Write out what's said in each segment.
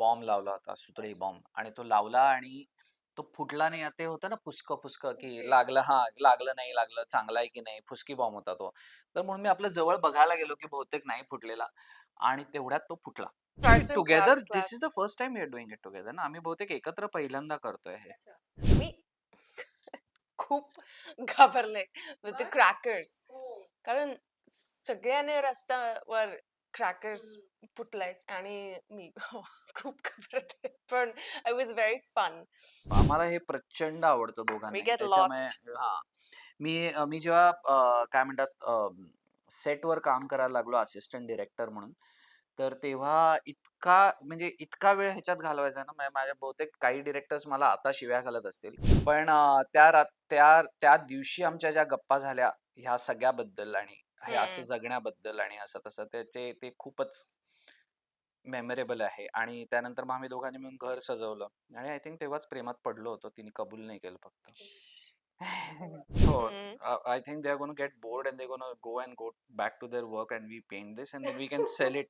Bomb लावला होता सुतळी bomb आणि तो लावला आणि तो फुटला नाही. ते होतं ना फुसकं फुसकं की लागलं हा लागलं नाही लागलं चांगला आहे की नाही फुसकी बॉम्ब होता तो. तर म्हणून मी आपल्या जवळ बघायला गेलो की बहुतेक नाही फुटलेला आणि तेवढ्यात तो फुटला. Together this. Is the first time we are doing it together ना. आम्ही बहुतेक एकत्र पहिल्यांदा करतोय हे. मी खूप घाबरले. क्रॅकर्स कारण सगळ्याने रस्त्यावर क्रॅकर्स फुटलाय आणि मी खूप घाबरते. पण आय वॉज व्हेरी फन आम्हाला हे प्रचंड आवडतं get lost. हा. मी मी जेव्हा अ, काय म्हणतात सेटवर काम करायला लागलो असिस्टंट डिरेक्टर म्हणून तर तेव्हा इतका म्हणजे इतका वेळ ह्याच्यात घालवायचा ना माझ्या बहुतेक काही डिरेक्टर्स मला आता शिव्या घालत असतील. पण अ, त्या रात त्या त्या दिवशी आमच्या ज्या गप्पा झाल्या ह्या सगळ्याबद्दल आणि हे असं. जगण्याबद्दल आणि असं तसं त्याचे ते खूपच मेमोरेबल आहे. आणि त्यानंतर मग आम्ही दोघांनी मिळून घर सजवलं. आणि आय थिंक तेव्हाच प्रेमात पडलो होतो. तिने कबूल नाही केलं फक्त. हो. I think they are gonna get bored and they gonna go and go back to their work and we paint this and we can sell it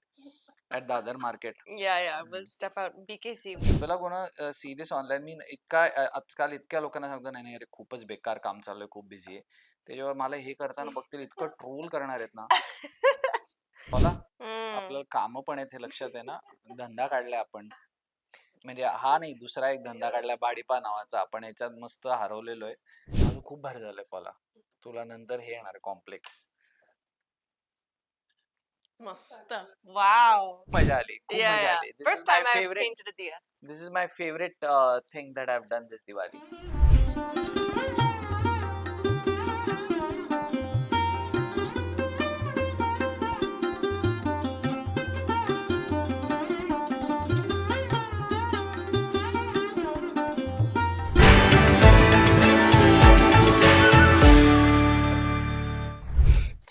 the other market yeah yeah will step out BKC तुला कोण C this online मी इतका आजकाल इतक्या लोकांना सांगतो नाही नाही अरे खूपच बेकार काम चालू आहे खूप बिझी आहे. ते जेव्हा मला हे करताना बघतील इतकं ट्रोल करणार आहेत ना. मला आपलं काम पण आहेत हे लक्षात आहे ना. धंदा काढलाय आपण. म्हणजे हा नाही दुसरा एक धंदा काढलाय बाडीपा नावाचा. आपण याच्यात मस्त हरवलेलो आहे. माझं खूप भारी झालंय मला. तुला नंतर हे येणार कॉम्प्लेक्स. मस्त. वाव. मजा आली first time this is my favourite thing that I have done this Diwali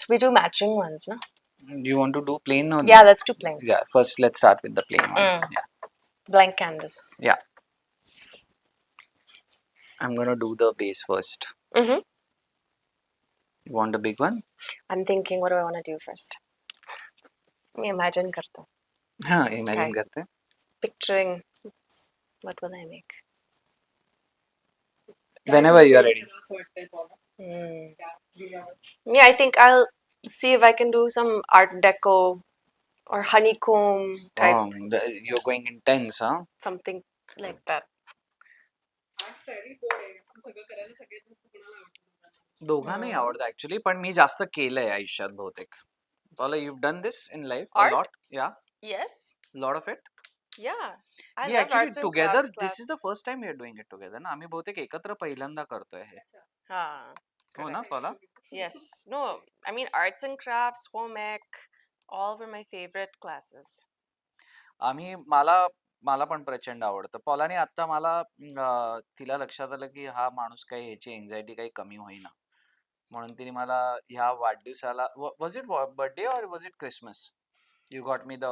We do matching ones, no? Do you want to do plain or? Yeah, let's do plain. Yeah, first let's start with the plain one. Mm. Yeah. Blank canvas. Yeah. I'm gonna do the base first. Mm-hmm. You want a big one? I'm thinking, what do I want to do first? Imagine karta. Huh, imagine okay. karte. Picturing. What will I make? Whenever you are ready. Mm. Yeah, I think I'll see if I can do some Art Deco or honeycomb type, oh, the, you're going intense huh something like that. दोघांनाही. आवडतं actually पण मी जास्त केलंय आयुष्यात बहुतेक done this in life a Art? lot yeah Yes. lot of it Yeah. I we love actually arts and together crafts this class. is the first time we are doing it together ना आम्ही बहुतेक एकत्र पहिल्यांदा करतोय हे Ah, हो ना Paula yes. No, I mean arts and crafts, home ec, all were my favorite classes. आम्ही मला मला पण प्रचंड आवडतं पॉलाने आता मला अं, तिला लक्षात आलं की हा माणूस काही ह्याची एन्झायटी काही कमी होईना म्हणून तिने मला ह्या वाढदिवसाला was it birthday or was it Christmas you got me the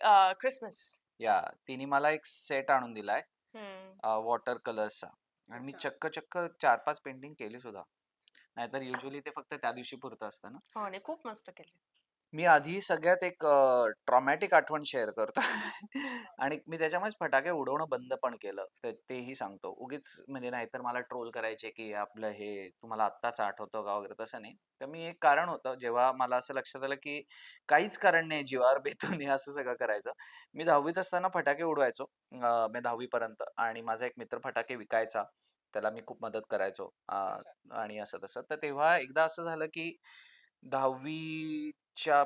Uh, Christmas. Yeah तिने मला एक सेट आणून दिलाय Hmm. वॉटर कलर्सचा आणि मी चक्क चक्क चार पाच पेंटिंग केली सुद्धा नाहीतर युजली ते फक्त त्या दिवशी पुरतं असतं ना. हो आणि खूप मस्त केले मी आधी सगळ्यात एक ट्रॉमॅटिक आठवण शेअर करतो. आणि मी त्याच्यामुळेच फटाके उडवणं बंद पण केलं. ते- तेही सांगतो. उगीच म्हणजे नाहीतर मला ट्रोल करायचे की आपलं हे तुम्हाला आत्ताच आठवतं का वगैरे तसं नाही. तर मी एक कारण होतं. जेव्हा मला असं लक्षात आलं की काहीच कारण नाही जीवावर बेतून हे असं सगळं करायचं. मी दहावीत असताना फटाके उडवायचो. मी दहावीपर्यंत. आणि माझा एक मित्र फटाके विकायचा. त्याला मी खूप मदत करायचो. आणि असं तसं. तर तेव्हा एकदा असं झालं की दहावीच्या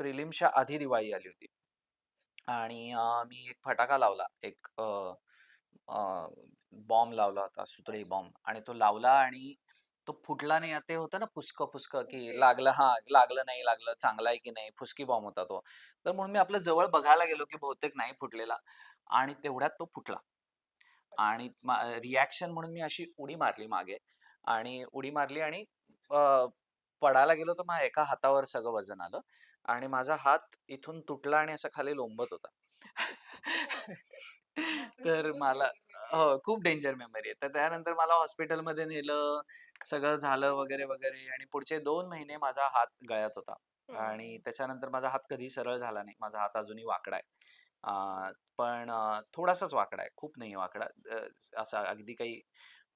प्रिलिमच्या आधी दिवाळी आली होती. आणि मी एक फटाका लावला. एक बॉम्ब लावला होता सुतळी बॉम्ब. आणि तो लावला आणि तो फुटला नाही. ते होतं ना फुसकं फुसकं की लागलं हा लागलं नाही लागलं. चांगला आहे की नाही? फुसकी बॉम्ब होता तो. तर म्हणून मी आपल्या जवळ बघायला गेलो की बहुतेक नाही फुटलेला. आणि तेवढ्यात तो फुटला. आणि रिॲक्शन म्हणून मी अशी उडी मारली मागे. आणि उडी मारली आणि पडायला गेलो तर माझ्या एका हातावर सगळं वजन आलं. आणि माझा हात इथून तुटला आणि असा खाली लोंबत होता. तर मला हो खूप डेंजर मेमरी आहे. तर त्यानंतर मला हॉस्पिटलमध्ये नेलं सगळं झालं वगैरे वगैरे आणि पुढचे दोन महिने माझा हात गळ्यात होता. आणि त्याच्यानंतर माझा हात कधी सरळ झाला नाही. माझा हात अजूनही वाकडा आहे. पण थोडासाच वाकडा आहे. खूप नाही वाकडा. असा अगदी काही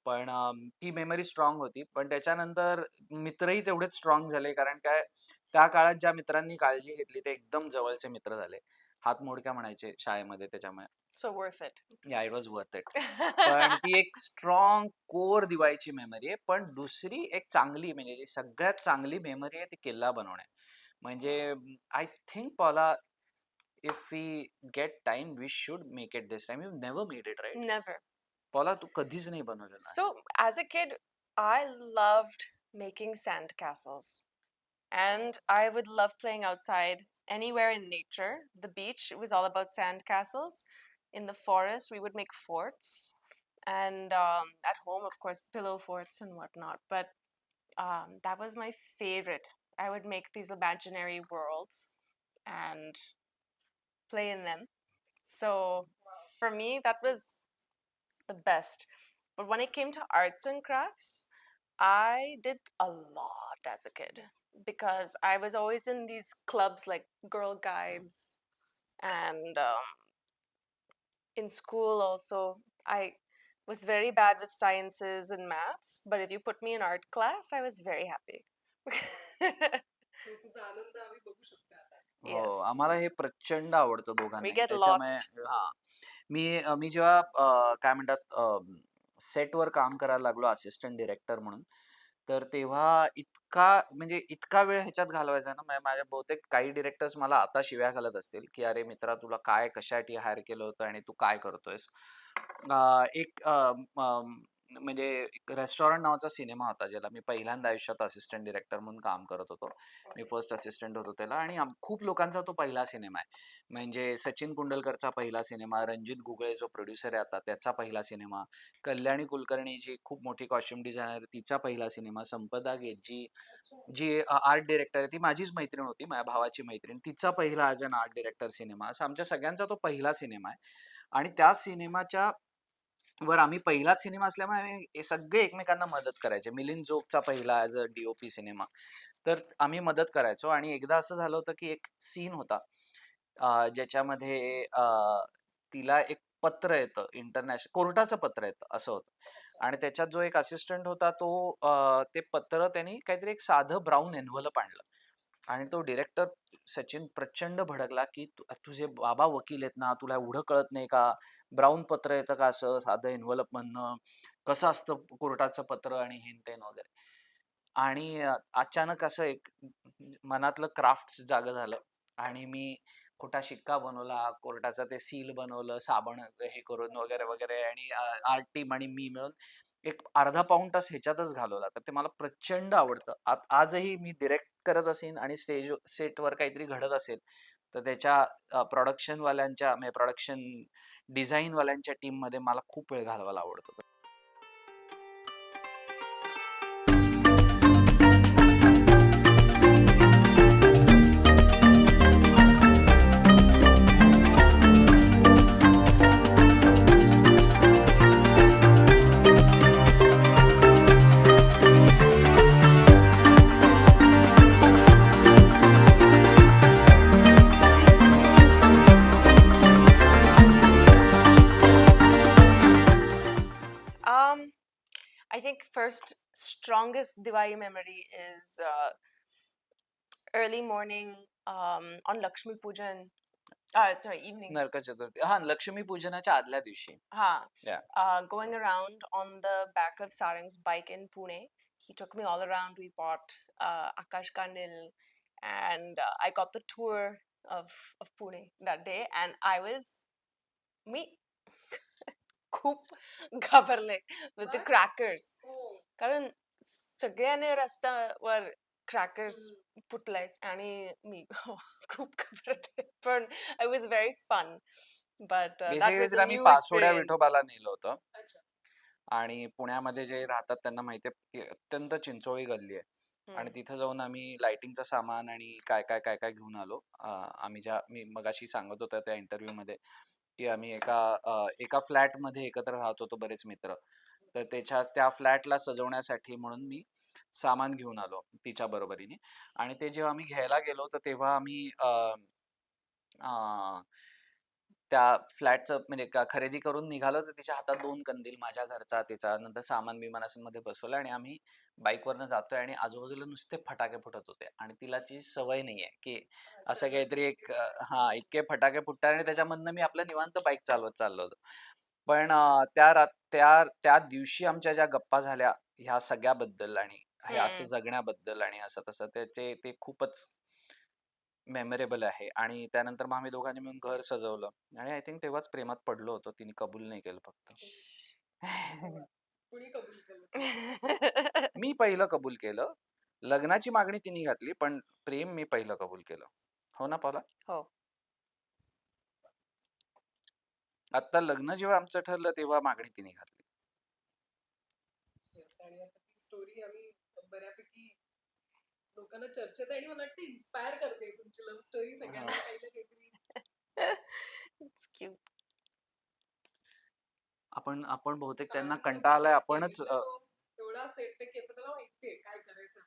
पण ती मेमरी स्ट्राँग होती. पण त्याच्यानंतर मित्रही तेवढेच स्ट्राँग झाले. कारण काय त्या काळात ज्या मित्रांनी काळजी घेतली ते एकदम जवळचे मित्र झाले. हातमोडक्या म्हणायचे शाळेमध्ये त्याच्यामुळे. So worth it. Yeah it was worth it. पण ती एक स्ट्राँग कोर दिवाळीची मेमरी आहे. पण दुसरी एक चांगली म्हणजे सगळ्यात चांगली मेमरी आहे ती किल्ला बनवणे. म्हणजे I think Paula If we get time we should make it this time. You never made it right? Never. Paula तू कधीच नाही बनवलेलं आहे. So, as a kid, I loved making sand castles. And I would love playing outside anywhere in nature. The beach was all about sand castles. In the forest, we would make forts. And um, at home, of course, pillow forts and whatnot. But um, that was my favorite. I would make these imaginary worlds and play in them. So for me, that was the best. But when it came to arts and crafts, I did a lot as a kid because I was always in these clubs like Girl Guides and um, in school also. I was very bad with sciences and maths, but if you put me in art class, I was very happy. हो, आम्हाला. हे प्रचंड आवडतं दोघांनाही. get त्याच्यामुळे lost. हां. मी मी जेव्हा अ, काय म्हणतात सेटवर काम करायला लागलो असिस्टंट डायरेक्टर म्हणून, तर तेव्हा इतका म्हणजे इतका वेळ ह्याच्यात घालवायचा ना, म्हणजे माझ्या बहुतेक काही डायरेक्टर्स मला आता शिव्या घालत असतील, की "अरे मित्रा तुला काय कशासाठी हायर केलं होतं आणि तू काय करतोयस?" अ, एक म्हणजे एक रेस्टॉरंट नावाचा सिनेमा होता, ज्याला मी पहिल्यांदा आयुष्यात असिस्टंट डायरेक्टर म्हणून काम करत होतो. मी फर्स्ट असिस्टंट होतो त्याला आणि खूप लोकांचा तो पहिला सिनेमा आहे. म्हणजे सचिन कुंडलकरचा पहिला सिनेमा, रणजित गुगळे जो प्रोड्युसर आहे आता त्याचा पहिला सिनेमा, कल्याणी कुलकर्णी जी खूप मोठी कॉस्ट्यूम डिझायनर आहे तिचा पहिला सिनेमा, संपदा गेट जी आर्ट डायरेक्टर आहे ती माझीच मैत्रीण होती, माझ्या भावाची मैत्रीण. तिचा पहिला ॲज अन आर्ट डायरेक्टर सिनेमा. असा आमच्या सगळ्यांचा तो पहिला सिनेमा आहे आणि त्या सिनेमाच्या वर आम्ही पहिलाच सिनेमा असल्यामुळे आम्ही हे सगळे एकमेकांना मदत करायचे. मिलिंद जोगचा पहिला ॲज अ डी-ओ-पी सिनेमा. तर आम्ही मदत करायचो आणि एकदा असं झालं होतं, की एक सीन होता ज्याच्यामध्ये तिला एक पत्र येतं इंटरनॅशनल कोर्टाचं पत्र येतं असं होतं आणि त्याच्यात जो एक असिस्टंट होता तो ते पत्र त्यांनी काहीतरी एक साधं ब्राऊन एन्व्हलप आणलं आणि तो डिरेक्टर सचिन प्रचंड भडकला, की तुझे बाबा वकील आहेत ना, तुला एवढं कळत नाही का? ब्राऊन पत्र येतं का असं साधं एन्व्हलपमधनं? कसं असतं कोर्टाचं पत्र?" आणि हेन-तेन वगैरे. आणि अचानक असं एक मनातलं क्राफ्ट जागं झालं आणि मी खोटा शिक्का बनवला, कोर्टाचं ते सील बनवलं, साबण हे करून वगैरे, वगैरे आणि आर्ट टीम आणि मी मिळून एक अर्धा पाऊण तास ह्याच्यातच घालवला. तर ते मला प्रचंड आवडतं. आ आजही मी डिरेक्ट करत असेन आणि स्टेज सेटवर काहीतरी घडत असेल, तर त्याच्या अ, प्रोडक्शनवाल्यांच्या म्हणजे प्रोडक्शन डिझाईनवाल्यांच्या टीममध्ये मला खूप वेळ घालवायला आवडतो strongest Diwali memory is uh, early morning um, on Lakshmi Pujan. Uh, sorry, evening. Narak Chaturthi हां, लक्ष्मी पूजनाच्या आदल्या दिवशी. Ha. Yeah. Uh, going around on the back of Sarang's bike in Pune. He took me all around. We bought uh, Akash Kandil and uh, I got the tour of, of Pune that day. And I was, me, खूप घाबरले with the Why? crackers. हो. कारण सगळ्याने रस्त्यावर crackers फुटलाय आणि मी खूप घाबरते पण basically was तिला a मी new पासोड्या विठोबाला नेलं होतं. आणि पुण्यामध्ये जे राहतात त्यांना माहिती आहे, अत्यंत चिंचोळी गल्ली आहे आणि. तिथं जाऊन आम्ही लाइटिंगचं सामान आणि काय, काय, काय, काय घेऊन आलो. आम्ही ज्या मी मगाशी सांगत होतो त्या इंटरव्ह्यूमध्ये, की आम्ही एका एका फ्लॅटमध्ये एकत्र राहत होतो बरेच मित्र. तर त्याच्या त्या फ्लॅटला सजवण्यासाठी म्हणून मी सामान घेऊन आलो तिच्या बरोबरीने. आणि ते जेव्हा आम्ही घ्यायला गेलो तर तेव्हा आम्ही त्या फ्लॅटचं म्हणजे खरेदी करून निघालो तर तिच्या हातात दोन कंदील माझ्या घरचा तिचा नंतर सामान बिमान असं मध्ये बसवलं आणि आम्ही बाईकवरनं जातोय आणि आजूबाजूला नुसते फटाके फुटत होते. आणि तिला ची सवय नाहीये की असं काहीतरी एक हा इतके फटाके फुटतात आणि त्याच्यामधनं मी आपलं निवांत बाईक चालवत चाललो होतो. पण अ, त्या रात त्या त्या दिवशी आमच्या ज्या गप्पा झाल्या ह्या सगळ्याबद्दल आणि हे असं हम्म. जगण्याबद्दल आणि असं तसं त्याचे ते खूपच मेमोरेबल आहे. आणि त्यानंतर मग आम्ही दोघांनी मिळून घर सजवलं. आणि आय थिंक तेव्हाच प्रेमात पडलो होतो तिने कबूल नाही केलं फक्त. मी पहिलं कबूल केलं. लग्नाची मागणी तिने घातली पण प्रेम मी पहिलं कबूल केलं. हो ना पावला हो. आता लग्न जेव्हा आमचं ठरलं तेव्हा मागणी तिने घातली Yes, आणि आता ती स्टोरी आम्ही बऱ्यापैकी लोकांना चर्चेत आहे आणि मला वाटतं इन्स्पायर करते तुमची लव्ह स्टोरी सगळ्यांना काही ना काहीतरी It's cute. आपण आपण बहुतेक त्यांना सांगतो. कंटाळा आलाय आपणच तो एवढा सेट त्याला माहितीये काय करायचं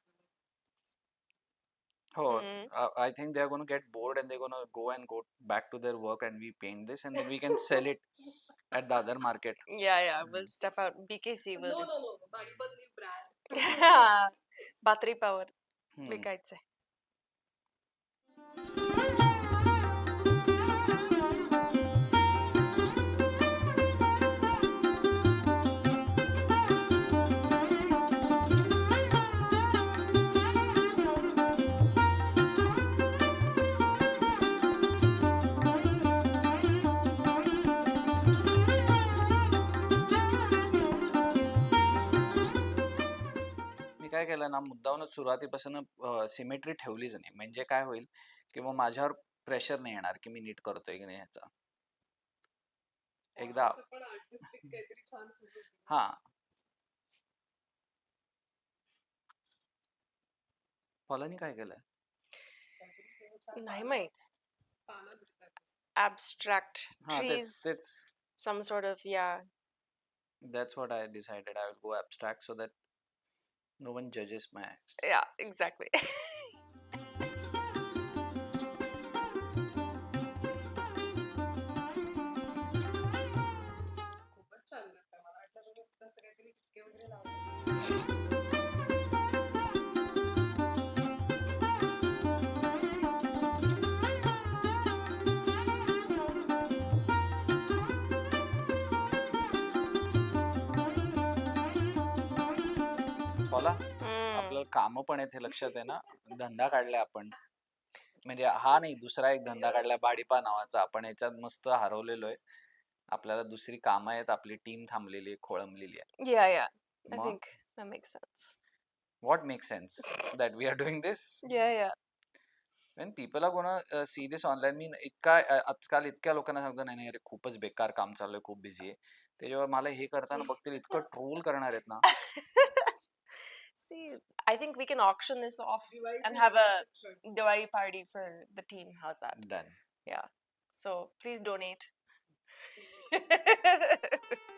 आपल्याला हो hmm. I think they are gonna get bored and they gonna go and go back to their work and we paint this and then we can sell it at the other market Yeah, yeah. We'll step out. BKC will no do. No no बाणीपसनी brand Battery power विकायचंय. केलं ना मुद्दामूनच सुरुवातीपासून symmetry ठेवलीच नाही. म्हणजे काय होईल की मग माझ्यावर प्रेशर नाही येणार की मी नीट करतोय की नाही ह्याचा. एकदा पण आर्टिस्टिक काहीतरी छान सुरू हा. पॉलानी काय केलंय? नाही माहीत. हा trees. तेच. Some sort of yeah. that's what I decided. I will go abstract so that no one judges my Yeah, exactly. Mm. आपलं काम पण आहेत हे लक्षात आहे ना. धंदा काढलाय आपण. म्हणजे हा नाही दुसरा एक धंदा काढलाय बाडीपा नावाचा. आपण याच्यात मस्त हरवलेलो आहे. आपल्याला दुसरी कामं आहेत आपली टीम थांबलेली आहे खोळंबलेली आहे. Yeah, yeah. I मग? think that makes sense. What make sense that we are doing this Yeah, yeah. When people are gonna see this online मी इतका अ, आजकाल इतक्या लोकांना सांगतो नाही नाही अरे खूपच बेकार काम चालू आहे खूप बिझी आहे. ते जेव्हा मला हे करताना बघतील इतकं ट्रोल करणार आहेत ना. see. I think we can auction this off Diwali and have a Diwali party for the team. How's that? Done. Yeah. So please donate.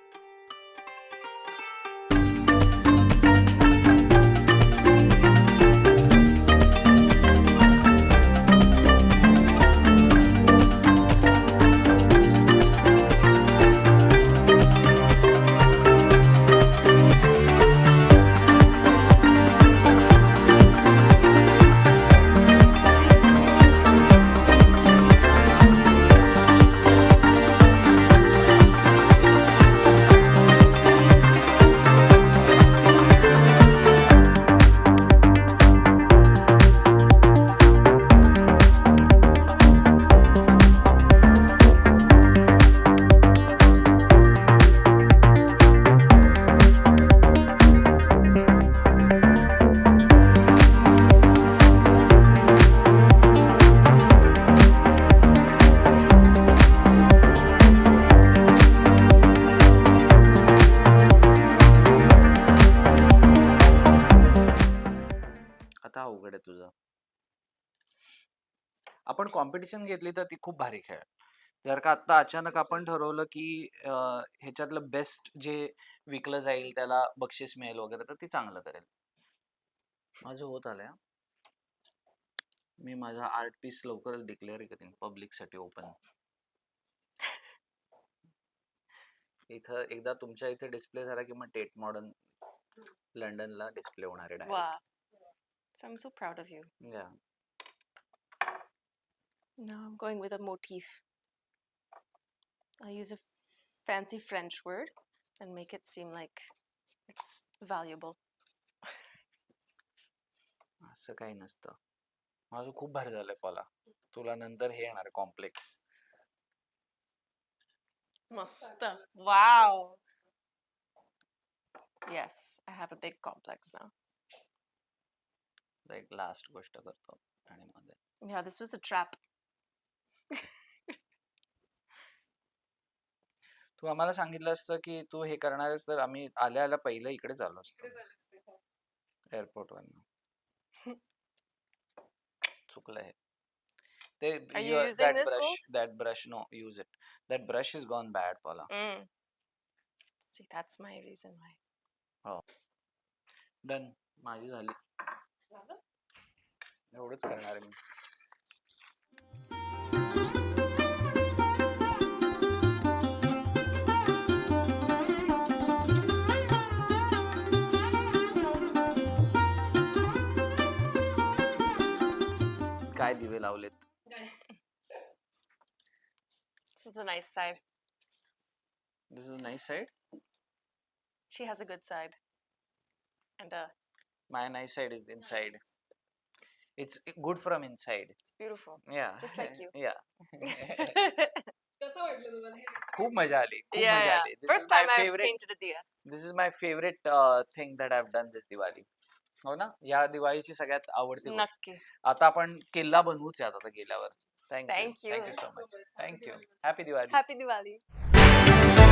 Competition घेतली तर ती खूप भारी खेळ. जर का आता अचानक आपण ठरवलं की अ, ह्याच्यातलं बेस्ट जे विकलं जाईल त्याला बक्षीस मिळेल वगैरे तर ती चांगलं करेल माझं होत आलंय हा. मी माझा आर्ट पीस लवकरच डिक्लेअर करेन पब्लिकसाठी ओपन इथं एकदा तुमच्या इथे डिस्प्ले झाला की मग टेट मॉडर्न लंडनला डिस्प्ले होणार आहे proud of you. Yeah. Now I'm going with a motif. I'll use a fancy French word and make it seem like it's valuable. असं काही नसतं माझं खूप भारी झालंय पॉला तुला नंतर हे येणार complex Masta. Wow. Yes, I have a big complex now. एक लास्ट गोष्ट करतो आणि मध्ये Yeah, this was a trap. तू आम्हाला सांगितलं असतं की तू हे करणार आहेस तर आम्ही आल्या आल्या पहिलं इकडे झालं असते हो. एअरपोर्ट वरनं चुकलं हे ते? That brush no use it that brush is gone bad Paula. See, that's my reason why. Done माझी झालं? एवढंच करणार आहे मी काय दिवे लावलेत This is the nice side. This is nice side She has a good side. And uh, my nice side is inside it's good from inside it's beautiful. या Just like you. या कसं वाटलं तुम्हाला हे recipe? खूप मजा आली खूप yeah, मजा yeah. आली This is First my time I've favorite painted a diya. This is my favourite thing that have done this Diwali हो ना या दिवाळीची सगळ्यात आवडती गोष्ट. Nakki. आता आपण किल्ला बनवूच यात आता गेल्यावर thank you Thank you. Thank you so much thank you. Happy Diwali Happy Diwali.